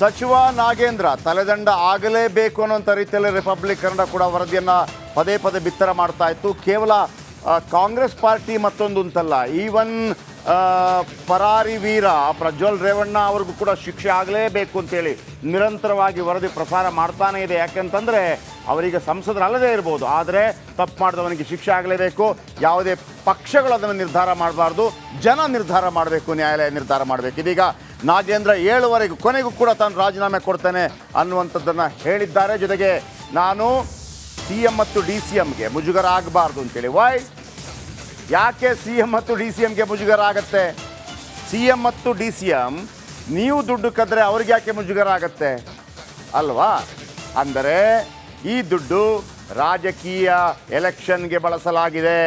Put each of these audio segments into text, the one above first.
ಸಚಿವ ನಾಗೇಂದ್ರ ತಲೆದಂಡ ಆಗಲೇಬೇಕು ಅನ್ನೋಂಥ ರೀತಿಯಲ್ಲಿ ರಿಪಬ್ಲಿಕ್ ಕನ್ನಡ ಕೂಡ ವರದಿಯನ್ನು ಪದೇ ಪದೇ ಬಿತ್ತರ ಮಾಡ್ತಾ ಇತ್ತು. ಕೇವಲ ಕಾಂಗ್ರೆಸ್ ಪಾರ್ಟಿ ಮತ್ತೊಂದು ಅಂತಲ್ಲ, ಈವನ್ ಪರಾರಿ ವೀರ ಪ್ರಜ್ವಲ್ ರೇವಣ್ಣ ಅವ್ರಿಗೂ ಕೂಡ ಶಿಕ್ಷೆ ಆಗಲೇಬೇಕು ಅಂತೇಳಿ ನಿರಂತರವಾಗಿ ವರದಿ ಪ್ರಸಾರ ಮಾಡ್ತಾನೇ ಇದೆ. ಯಾಕಂತಂದರೆ, ಅವರಿಗೆ ಸಂಸದರಲ್ಲದೇ ಇರ್ಬೋದು. ಆದರೆ, ತಪ್ಪು ಮಾಡಿದವನಿಗೆ ಶಿಕ್ಷೆ ಆಗಲೇಬೇಕು. ಯಾವುದೇ ಪಕ್ಷಗಳು ಅದನ್ನು ನಿರ್ಧಾರ ಮಾಡಬಾರ್ದು. ಜನ ನಿರ್ಧಾರ ಮಾಡಬೇಕು, ನ್ಯಾಯಾಲಯ ನಿರ್ಧಾರ ಮಾಡಬೇಕು. ಇದೀಗ ನಾಗೇಂದ್ರ ಏಳುವರೆಗೂ ಕೊನೆಗೂ ಕೂಡ ತಾನು ರಾಜೀನಾಮೆ ಕೊಡ್ತೇನೆ ಅನ್ನುವಂಥದ್ದನ್ನು ಹೇಳಿದ್ದಾರೆ. ಜೊತೆಗೆ ನಾನು ಸಿ ಎಂ ಮತ್ತು ಡಿ ಸಿ ಎಂಗೆ ಮುಜುಗರ ಆಗಬಾರ್ದು ಅಂತೇಳಿ. ವೈ ಯಾಕೆ ಸಿ ಎಂ ಮತ್ತು ಡಿ ಸಿ ಎಂಗೆ ಮುಜುಗರ ಆಗತ್ತೆ ಸಿ ಎಂ ಮತ್ತು ಡಿ ಸಿ ಎಂ ನೀವು ದುಡ್ಡು ಕದ್ರೆ ಅವ್ರಿಗೆ ಯಾಕೆ ಮುಜುಗರ ಆಗತ್ತೆ ಅಲ್ವಾ? ಅಂದರೆ ಈ ದುಡ್ಡು ರಾಜಕೀಯ ಎಲೆಕ್ಷನ್ಗೆ ಬಳಸಲಾಗಿದೆ.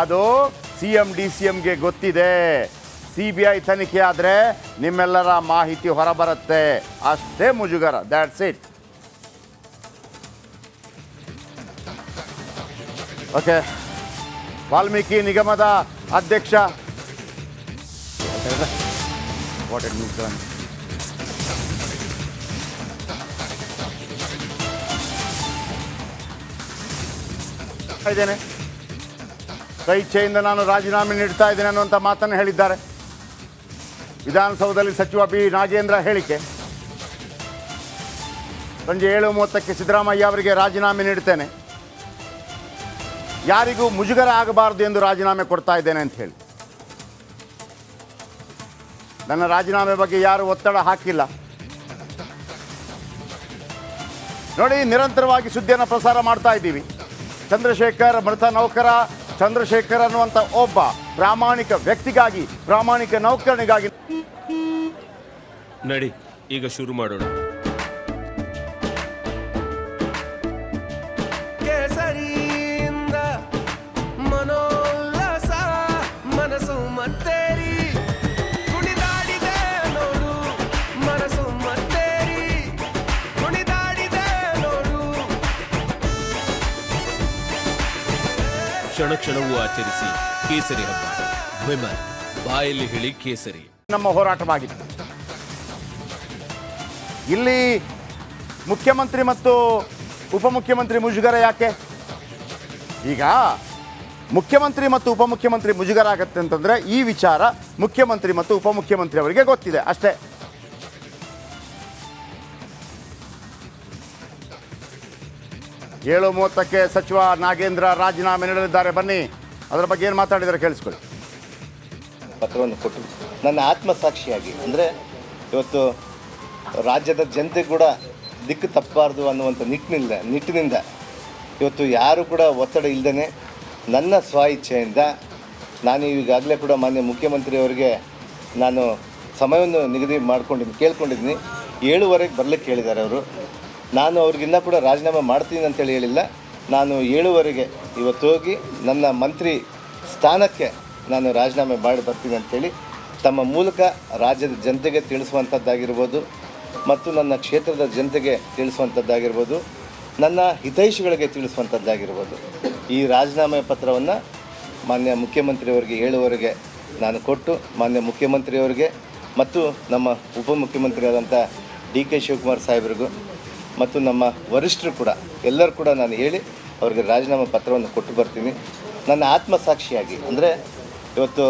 ಅದು ಸಿ ಎಂ ಡಿ ಸಿ ಎಂಗೆ ಗೊತ್ತಿದೆ. ಸಿ ಬಿ ಐ ತನಿಖೆ ಆದರೆ ನಿಮ್ಮೆಲ್ಲರ ಮಾಹಿತಿ ಹೊರಬರುತ್ತೆ. ಅಷ್ಟೇ ಮುಜುಗರ. ದ್ಯಾಟ್ಸ್ ಇಟ್ ಓಕೆ ವಾಲ್ಮೀಕಿ ನಿಗಮದ ಅಧ್ಯಕ್ಷ. ಇದ್ದೇನೆ. ಇಚ್ಛೆಯಿಂದ ನಾನು ರಾಜೀನಾಮೆ ನೀಡ್ತಾ ಇದ್ದೇನೆ ಅನ್ನುವಂಥ ಮಾತನ್ನು ಹೇಳಿದ್ದಾರೆ. ವಿಧಾನಸೌಧದಲ್ಲಿ ಸಚಿವ ಬಿ ನಾಗೇಂದ್ರ ಹೇಳಿಕೆ. ಸಂಜೆ ಏಳು ಮೂವತ್ತಕ್ಕೆ ಸಿದ್ದರಾಮಯ್ಯ ಅವರಿಗೆ ರಾಜೀನಾಮೆ ನೀಡುತ್ತೇನೆ. ಯಾರಿಗೂ ಮುಜುಗರ ಆಗಬಾರದು ಎಂದು ರಾಜೀನಾಮೆ ಕೊಡ್ತಾ ಇದ್ದೇನೆ ಅಂತ ಹೇಳಿ. ನನ್ನ ರಾಜೀನಾಮೆ ಬಗ್ಗೆ ಯಾರು ಒತ್ತಡ ಹಾಕಿಲ್ಲ. ನೋಡಿ, ನಿರಂತರವಾಗಿ ಸುದ್ದಿಯನ್ನು ಪ್ರಸಾರ ಮಾಡ್ತಾ ಇದ್ದೀವಿ. ಚಂದ್ರಶೇಖರ್, ಮೃತ ನೌಕರ ಚಂದ್ರಶೇಖರ್ ಅನ್ನುವಂಥ ಒಬ್ಬ ಪ್ರಾಮಾಣಿಕ ವ್ಯಕ್ತಿಗಾಗಿ ಪ್ರಾಮಾಣಿಕ ನೌಕರನಿಗಾಗಿ ನಡಿ ಈಗ ಶುರು ಮಾಡೋಣ. ಕ್ಷಣ ಕ್ಷಣವೂ ಆಚರಿಸಿ ಕೇಸರಿ ಹಬ್ಬ. ವಿಮಲ್, ಬಾಯಲ್ಲಿ ಹೇಳಿ ಕೇಸರಿ. ನಮ್ಮ ಹೋರಾಟವಾಗಿತ್ತು ಇಲ್ಲಿ ಮುಖ್ಯಮಂತ್ರಿ ಮತ್ತು ಉಪಮುಖ್ಯಮಂತ್ರಿ ಮುಜುಗರ ಯಾಕೆ? ಈಗ ಮುಖ್ಯಮಂತ್ರಿ ಮತ್ತು ಉಪಮುಖ್ಯಮಂತ್ರಿ ಮುಜುಗರ ಆಗತ್ತೆ ಅಂತಂದ್ರೆ ಈ ವಿಚಾರ ಮುಖ್ಯಮಂತ್ರಿ ಮತ್ತು ಉಪಮುಖ್ಯಮಂತ್ರಿ ಅವರಿಗೆ ಗೊತ್ತಿದೆ ಅಷ್ಟೇ. ಏಳು ಮೂವತ್ತಕ್ಕೆ ಸಚಿವ ನಾಗೇಂದ್ರ ರಾಜೀನಾಮೆ ನೀಡಲಿದ್ದಾರೆ. ಬನ್ನಿ, ಅದರ ಬಗ್ಗೆ ಏನು ಮಾತಾಡಿದರೆ ಕೇಳಿಸ್ಕೊಳ್ಳಿ. ಪತ್ರವನ್ನು ಕೊಟ್ಟು, ನನ್ನ ಆತ್ಮಸಾಕ್ಷಿಯಾಗಿ ಅಂದರೆ ಇವತ್ತು ರಾಜ್ಯದ ಜನತೆ ಕೂಡ ದಿಕ್ಕು ತಪ್ಪಬಾರ್ದು ಅನ್ನುವಂಥ ನಿಟ್ಟಿನಿಂದ ನಿಟ್ಟಿನಿಂದ ಇವತ್ತು ಯಾರು ಕೂಡ ಒತ್ತಡ ಇಲ್ಲದೇ ನನ್ನ ಸ್ವ ಇಚ್ಛೆಯಿಂದ ನಾನು ಈಗಾಗಲೇ ಕೂಡ ಮಾನ್ಯ ಮುಖ್ಯಮಂತ್ರಿಯವರಿಗೆ ನಾನು ಸಮಯವನ್ನು ನಿಗದಿ ಮಾಡ್ಕೊಂಡಿದ್ದೀನಿ ಕೇಳ್ಕೊಂಡಿದ್ದೀನಿ. ಏಳುವರೆಗೆ ಬರಲಿಕ್ಕೆ ಹೇಳಿದ್ದಾರೆ ಅವರು. ನಾನು ಅವ್ರಿಗಿನ್ನ ಕೂಡ ರಾಜೀನಾಮೆ ಮಾಡ್ತೀನಿ ಅಂತೇಳಿ ಹೇಳಿಲ್ಲ. ನಾನು ಏಳುವರೆಗೆ ಇವತ್ತು ಹೋಗಿ ನನ್ನ ಮಂತ್ರಿ ಸ್ಥಾನಕ್ಕೆ ನಾನು ರಾಜೀನಾಮೆ ಮಾಡಿ ಬರ್ತೀನಿ ಅಂತೇಳಿ ತಮ್ಮ ಮೂಲಕ ರಾಜ್ಯದ ಜನತೆಗೆ ತಿಳಿಸುವಂಥದ್ದಾಗಿರ್ಬೋದು ಮತ್ತು ನನ್ನ ಕ್ಷೇತ್ರದ ಜನತೆಗೆ ತಿಳಿಸುವಂಥದ್ದಾಗಿರ್ಬೋದು, ನನ್ನ ಹಿತೈಷಿಗಳಿಗೆ ತಿಳಿಸುವಂಥದ್ದಾಗಿರ್ಬೋದು. ಈ ರಾಜೀನಾಮೆ ಪತ್ರವನ್ನು ಮಾನ್ಯ ಮುಖ್ಯಮಂತ್ರಿಯವರಿಗೆ ಏಳುವರೆಗೆ ನಾನು ಕೊಟ್ಟು ಮಾನ್ಯ ಮುಖ್ಯಮಂತ್ರಿಯವರಿಗೆ ಮತ್ತು ನಮ್ಮ ಉಪಮುಖ್ಯಮಂತ್ರಿಯಾದಂಥ ಡಿ ಕೆ ಶಿವಕುಮಾರ್ ಸಾಹೇಬರಿಗೂ ಮತ್ತು ನಮ್ಮ ವರಿಷ್ಠರು ಕೂಡ, ಎಲ್ಲರೂ ಕೂಡ ನಾನು ಹೇಳಿ ಅವರಿಗೆ ರಾಜೀನಾಮೆ ಪತ್ರವನ್ನು ಕೊಟ್ಟು ಬರ್ತೀನಿ. ನನ್ನ ಆತ್ಮಸಾಕ್ಷಿಯಾಗಿ, ಅಂದರೆ ಇವತ್ತು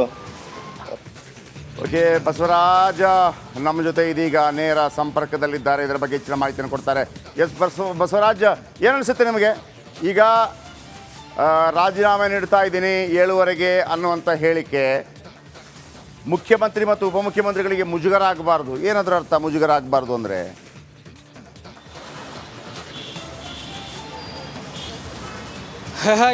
ಓಕೆ, ಬಸವರಾಜ, ನಮ್ಮ ಜೊತೆ ಇದೀಗ ನೇರ ಸಂಪರ್ಕದಲ್ಲಿದ್ದಾರೆ. ಇದರ ಬಗ್ಗೆ ಹೆಚ್ಚಿನ ಮಾಹಿತಿಯನ್ನು ಕೊಡ್ತಾರೆ. ಎಸ್, ಬಸವ, ಬಸವರಾಜ, ಏನು ಅನಿಸುತ್ತೆ ನಿಮಗೆ? ಈಗ ರಾಜೀನಾಮೆ ನೀಡ್ತಾ ಇದ್ದೀನಿ ಏಳುವರೆಗೆ ಅನ್ನುವಂಥ ಹೇಳಿಕೆ ಮುಖ್ಯಮಂತ್ರಿ ಮತ್ತು ಉಪಮುಖ್ಯಮಂತ್ರಿಗಳಿಗೆ ಮುಜುಗರ ಆಗಬಾರ್ದು. ಏನಾದರೂ ಅರ್ಥ ಮುಜುಗರ ಆಗಬಾರ್ದು ಅಂದರೆ?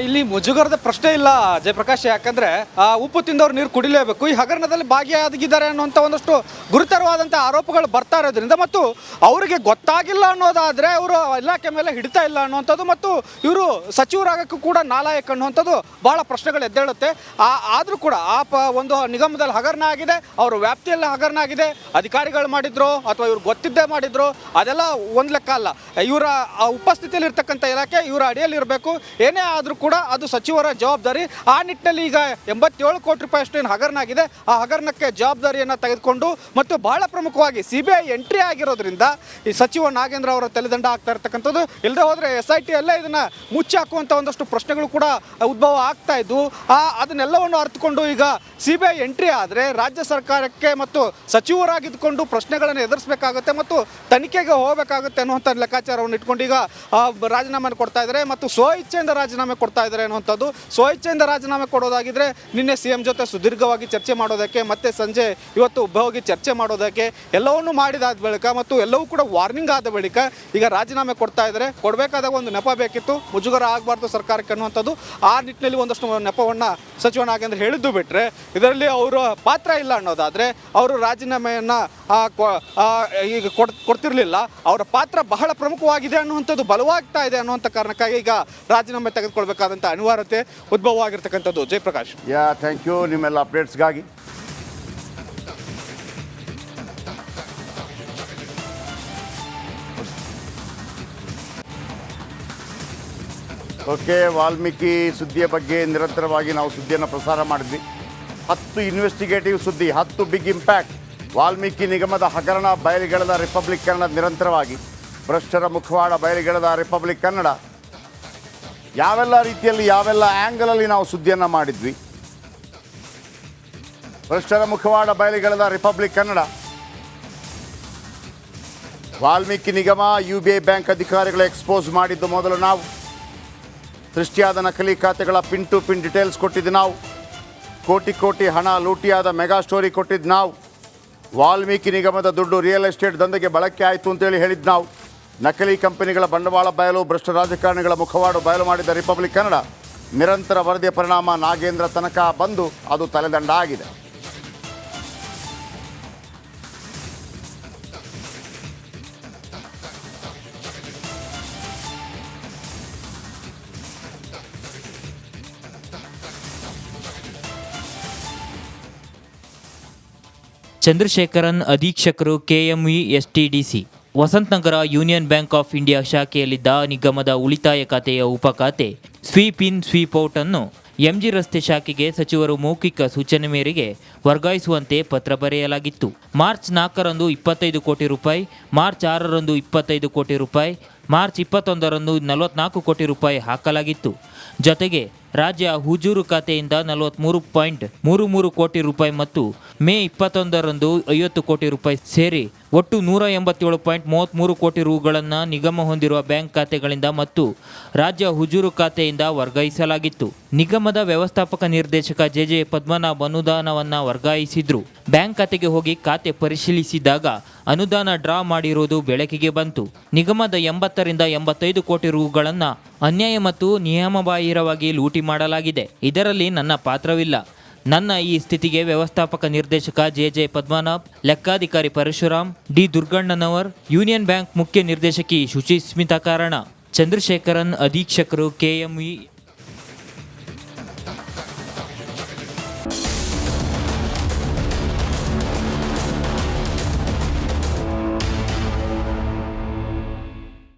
ಇಲ್ಲಿ ಮುಜುಗರದ ಪ್ರಶ್ನೆ ಇಲ್ಲ ಜಯಪ್ರಕಾಶ್. ಯಾಕಂದ್ರೆ ಆ, ಉಪ್ಪು ತಿಂದವ್ರು ನೀರು ಕುಡಿಲೇಬೇಕು. ಈ ಹಗರಣದಲ್ಲಿ ಭಾಗಿಯಾಗಿದ್ದಾರೆ ಅನ್ನುವಂಥ ಒಂದಷ್ಟು ಗುರುತರವಾದಂಥ ಆರೋಪಗಳು ಬರ್ತಾ ಇರೋದ್ರಿಂದ ಮತ್ತು ಅವರಿಗೆ ಗೊತ್ತಾಗಿಲ್ಲ ಅನ್ನೋದಾದ್ರೆ ಅವರು ಇಲಾಖೆ ಮೇಲೆ ಹಿಡಿತಾ ಇಲ್ಲ ಅನ್ನುವಂಥದ್ದು ಮತ್ತು ಇವರು ಸಚಿವರಾಗಕ್ಕೂ ಕೂಡ ನಾಲಾಯಕ್ ಅನ್ನುವಂಥದ್ದು ಬಹಳ ಪ್ರಶ್ನೆಗಳು ಎದ್ದೇಳುತ್ತೆ. ಆ ಆದರೂ ಕೂಡ ಆ ಒಂದು ನಿಗಮದಲ್ಲಿ ಹಗರಣ ಆಗಿದೆ ಅವರ ವ್ಯಾಪ್ತಿಯಲ್ಲಿ ಹಗರಣ ಆಗಿದೆ ಅಧಿಕಾರಿಗಳು ಮಾಡಿದ್ರು ಅಥವಾ ಇವ್ರು ಗೊತ್ತಿದ್ದೇ ಮಾಡಿದ್ರು ಅದೆಲ್ಲ ಒಂದು ಲೆಕ್ಕ ಅಲ್ಲ. ಇವರ ಉಪಸ್ಥಿತಿಯಲ್ಲಿ ಇರ್ತಕ್ಕಂಥ ಇಲಾಖೆ ಇವರ ಅಡಿಯಲ್ಲಿ ಇರಬೇಕು ಏನೇ ಆದರೂ ಕೂಡ ಅದು ಸಚಿವರ ಜವಾಬ್ದಾರಿ. ಆ ನಿಟ್ಟಿನಲ್ಲಿ ಈಗ ಎಂಬತ್ತೇಳು ಕೋಟಿ ರೂಪಾಯಿ ಅಷ್ಟು ಏನು ಹಗರಣ ಆಗಿದೆ ಆ ಹಗರಣಕ್ಕೆ ಜವಾಬ್ದಾರಿಯನ್ನು ತೆಗೆದುಕೊಂಡು ಮತ್ತು ಬಹಳ ಪ್ರಮುಖವಾಗಿ ಸಿ ಬಿ ಐ ಎಂಟ್ರಿ ಆಗಿರೋದ್ರಿಂದ ಈ ಸಚಿವ ನಾಗೇಂದ್ರ ಅವರ ತಲೆದಂಡ ಆಗ್ತಾ ಇರ್ತಕ್ಕಂಥದ್ದು. ಇಲ್ಲದೆ ಹೋದರೆ ಎಸ್ ಐ ಟಿ ಅಲ್ಲೇ ಇದನ್ನು ಮುಚ್ಚಿ ಹಾಕುವಂಥ ಒಂದಷ್ಟು ಪ್ರಶ್ನೆಗಳು ಕೂಡ ಉದ್ಭವ ಆಗ್ತಾ ಇದ್ವು. ಆ, ಅದನ್ನೆಲ್ಲವನ್ನು ಅರ್ಥಕೊಂಡು ಈಗ ಸಿ ಬಿ ಐ ಎಂಟ್ರಿ ಆದರೆ ರಾಜ್ಯ ಸರ್ಕಾರಕ್ಕೆ ಮತ್ತು ಸಚಿವರಾಗಿದ್ದುಕೊಂಡು ಪ್ರಶ್ನೆಗಳನ್ನು ಎದುರಿಸಬೇಕಾಗುತ್ತೆ ಮತ್ತು ತನಿಖೆಗೆ ಹೋಗಬೇಕಾಗುತ್ತೆ ಅನ್ನುವಂಥ ಲೆಕ್ಕಾಚಾರವನ್ನು ಇಟ್ಕೊಂಡು ಈಗ ರಾಜೀನಾಮೆ ಕೊಡ್ತಾ ಇದ್ದಾರೆ. ಮತ್ತು ಸ್ವ ಇಚ್ಛೆಯಿಂದ ರಾಜೀನಾಮೆ ಕೊಡ್ತಾ ಇದ್ದಾರೆ ಅನ್ನುವಂಥದ್ದು ಸ್ವಇಚ್ಛೆಯಿಂದ ರಾಜೀನಾಮೆ ಕೊಡೋದಾಗಿದ್ರೆ ನಿನ್ನೆ ಸಿ ಜೊತೆ ಸುದೀರ್ಘವಾಗಿ ಚರ್ಚೆ ಮಾಡೋದಕ್ಕೆ ಮತ್ತೆ ಸಂಜೆ ಇವತ್ತು ಒಬ್ಬ ಚರ್ಚೆ ಮಾಡೋದಕ್ಕೆ ಎಲ್ಲವನ್ನೂ ಮಾಡಿದಾದ ಬಳಿಕ ಮತ್ತು ಎಲ್ಲವೂ ಕೂಡ ವಾರ್ನಿಂಗ್ ಆದ ಬಳಿಕ ಈಗ ರಾಜೀನಾಮೆ ಕೊಡ್ತಾ ಇದ್ದಾರೆ. ಕೊಡಬೇಕಾದಾಗ ಒಂದು ನೆಪ ಬೇಕಿತ್ತು. ಮುಜುಗರ ಆಗಬಾರ್ದು ಸರ್ಕಾರಕ್ಕೆ ಅನ್ನುವಂಥದ್ದು. ಆ ನಿಟ್ಟಿನಲ್ಲಿ ಒಂದಷ್ಟು ನೆಪವನ್ನು ಸಚಿವ ನಾಗೇಂದ್ರ ಹೇಳಿದ್ದು ಬಿಟ್ಟರೆ ಇದರಲ್ಲಿ ಅವರ ಪಾತ್ರ ಇಲ್ಲ ಅನ್ನೋದಾದರೆ ಅವರು ರಾಜೀನಾಮೆಯನ್ನು ಈಗ ಕೊಡ್ತಿರ್ಲಿಲ್ಲ. ಅವರ ಪಾತ್ರ ಬಹಳ ಪ್ರಮುಖವಾಗಿದೆ ಅನ್ನುವಂಥದ್ದು ಬಲವಾಗ್ತಾ ಇದೆ ಅನ್ನುವಂಥ ಕಾರಣಕ್ಕಾಗಿ ಈಗ ರಾಜೀನಾಮೆ ತೆಗೆದುಕೊಳ್ಬೇಕಾದಂಥ ಅನಿವಾರ್ಯತೆ ಉದ್ಭವವಾಗಿರ್ತಕ್ಕಂಥದ್ದು. ಜಯಪ್ರಕಾಶ್. ಯಾ ಥ್ಯಾಂಕ್ ಯು ನಿಮ್ಮೆಲ್ಲ ಅಪ್ಡೇಟ್ಸ್ಗಾಗಿ ಓಕೆ, ವಾಲ್ಮೀಕಿ ಸುದ್ದಿಯ ಬಗ್ಗೆ ನಿರಂತರವಾಗಿ ನಾವು ಸುದ್ದಿಯನ್ನು ಪ್ರಸಾರ ಮಾಡಿದ್ವಿ. ಹತ್ತು ಇನ್ವೆಸ್ಟಿಗೇಟಿವ್ ಸುದ್ದಿ, ಹತ್ತು ಬಿಗ್ ಇಂಪ್ಯಾಕ್ಟ್ ವಾಲ್ಮೀಕಿ ನಿಗಮದ ಹಗರಣ ಬಯಲಿಗೆಳೆದ ರಿಪಬ್ಲಿಕ್ ಕನ್ನಡ ನಿರಂತರವಾಗಿ. ಭ್ರಷ್ಟರ ಮುಖವಾಡ ಬಯಲಿಗೆಳೆದ ರಿಪಬ್ಲಿಕ್ ಕನ್ನಡ. ಯಾವೆಲ್ಲ ರೀತಿಯಲ್ಲಿ ಯಾವೆಲ್ಲ ಆ್ಯಂಗಲಲ್ಲಿ ನಾವು ಸುದ್ದಿಯನ್ನು ಮಾಡಿದ್ವಿ. ಭ್ರಷ್ಟರ ಮುಖವಾಡ ಬಯಲಿಗೆಳೆದ ರಿಪಬ್ಲಿಕ್ ಕನ್ನಡ. ವಾಲ್ಮೀಕಿ ನಿಗಮ ಯು ಬ್ಯಾಂಕ್ ಅಧಿಕಾರಿಗಳು ಎಕ್ಸ್ಪೋಸ್ ಮಾಡಿದ್ದು ಮೊದಲು ನಾವು. ಸೃಷ್ಟಿಯಾದ ನಕಲಿ ಖಾತೆಗಳ ಪಿನ್ ಟು ಪಿನ್ ಡೀಟೇಲ್ಸ್ ಕೊಟ್ಟಿದ್ದು ನಾವು. ಕೋಟಿ ಕೋಟಿ ಹಣ ಲೂಟಿಯಾದ ಮೆಗಾ ಸ್ಟೋರಿ ಕೊಟ್ಟಿದ್ದು ನಾವು. ವಾಲ್ಮೀಕಿ ನಿಗಮದ ದುಡ್ಡು ರಿಯಲ್ ಎಸ್ಟೇಟ್ ದಂಧೆಗೆ ಬಳಕೆ ಆಯಿತು ಅಂತೇಳಿ ಹೇಳಿದ್ದು ನಾವು. ನಕಲಿ ಕಂಪನಿಗಳ ಬಂಡವಾಳ ಬಯಲು, ಭ್ರಷ್ಟ ರಾಜಕಾರಣಿಗಳ ಮುಖವಾಡು ಬಯಲು ಮಾಡಿದ ರಿಪಬ್ಲಿಕ್ ಕನ್ನಡ ನಿರಂತರ ವರದಿಯ ಪರಿಣಾಮ ನಾಗೇಂದ್ರ ತನಕ ಬಂದು ಅದು ತಲೆದಂಡ ಆಗಿದೆ. Chandrasekharan ಅಧೀಕ್ಷಕರು KME STDC Vasanthanagar union bank of India ಶಾಖೆಯಲ್ಲಿದ್ದ ನಿಗಮದ ಉಳಿತಾಯ ಖಾತೆಯ ಉಪಖಾತೆ ಸ್ವೀಪ್ ಇನ್, ಸ್ವೀಪ್ ಔಟ್ ಅನ್ನು ಎಂಜಿ ರಸ್ತೆ ಶಾಖೆಗೆ ಸಚಿವರು ಮೌಖಿಕ ಸೂಚನೆ ಮೇರೆಗೆ ವರ್ಗಾಯಿಸುವಂತೆ ಪತ್ರ ಬರೆಯಲಾಗಿತ್ತು. ಮಾರ್ಚ್ ನಾಲ್ಕರಂದು ಇಪ್ಪತ್ತೈದು ಕೋಟಿ ರೂಪಾಯಿ, ಮಾರ್ಚ್ ಆರರಂದು ಇಪ್ಪತ್ತೈದು ಕೋಟಿ ರೂಪಾಯಿ, ಮಾರ್ಚ್ ಇಪ್ಪತ್ತೊಂದರಂದು ನಲವತ್ನಾಲ್ಕು ಕೋಟಿ ರೂಪಾಯಿ ಹಾಕಲಾಗಿತ್ತು. ಜೊತೆಗೆ ರಾಜ್ಯ ಹುಜೂರು ಖಾತೆಯಿಂದ ನಲವತ್ತ್ಮೂರು ಪಾಯಿಂಟ್ ಮೂರು ಮೂರು ಕೋಟಿ ರೂಪಾಯಿ ಮತ್ತು ಮೇ ಇಪ್ಪತ್ತೊಂದರಂದು ಐವತ್ತು ಕೋಟಿ ರೂಪಾಯಿ ಸೇರಿ ಒಟ್ಟು ನೂರ ಎಂಬತ್ತೇಳು ಪಾಯಿಂಟ್ ಮೂವತ್ತ್ಮೂರು ಕೋಟಿ ರೂಗಳನ್ನು ನಿಗಮ ಹೊಂದಿರುವ ಬ್ಯಾಂಕ್ ಖಾತೆಗಳಿಂದ ಮತ್ತು ರಾಜ್ಯ ಹುಜೂರು ಖಾತೆಯಿಂದ ವರ್ಗಾಯಿಸಲಾಗಿತ್ತು. ನಿಗಮದ ವ್ಯವಸ್ಥಾಪಕ ನಿರ್ದೇಶಕ ಜೆ ಜೆ ಪದ್ಮನಾಭ್ ಅನುದಾನವನ್ನು ವರ್ಗಾಯಿಸಿದ್ರು. ಬ್ಯಾಂಕ್ ಖಾತೆಗೆ ಹೋಗಿ ಖಾತೆ ಪರಿಶೀಲಿಸಿದಾಗ ಅನುದಾನ ಡ್ರಾ ಮಾಡಿರುವುದು ಬೆಳಕಿಗೆ ಬಂತು. ನಿಗಮದ ಎಂಬತ್ತರಿಂದ ಎಂಬತ್ತೈದು ಕೋಟಿ ರೂಗಳನ್ನು ಅನ್ಯಾಯ ಮತ್ತು ನಿಯಮಬಾಹಿರವಾಗಿ ಲೂಟಿ ಮಾಡಲಾಗಿದೆ. ಇದರಲ್ಲಿ ನನ್ನ ಪಾತ್ರವಿಲ್ಲ. ನನ್ನ ಈ ಸ್ಥಿತಿಗೆ ವ್ಯವಸ್ಥಾಪಕ ನಿರ್ದೇಶಕ J J Padmanabh, ಲೆಕ್ಕಾಧಿಕಾರಿ Parashuram, D Durgannavar, union bank ಮುಖ್ಯ ನಿರ್ದೇಶಕಿ ಶುಚಿಸ್ಮಿತಾ ಕಾರಣ ಚಂದ್ರಶೇಖರನ್ ಅಧೀಕ್ಷಕರು ಕೆಎಂವಿ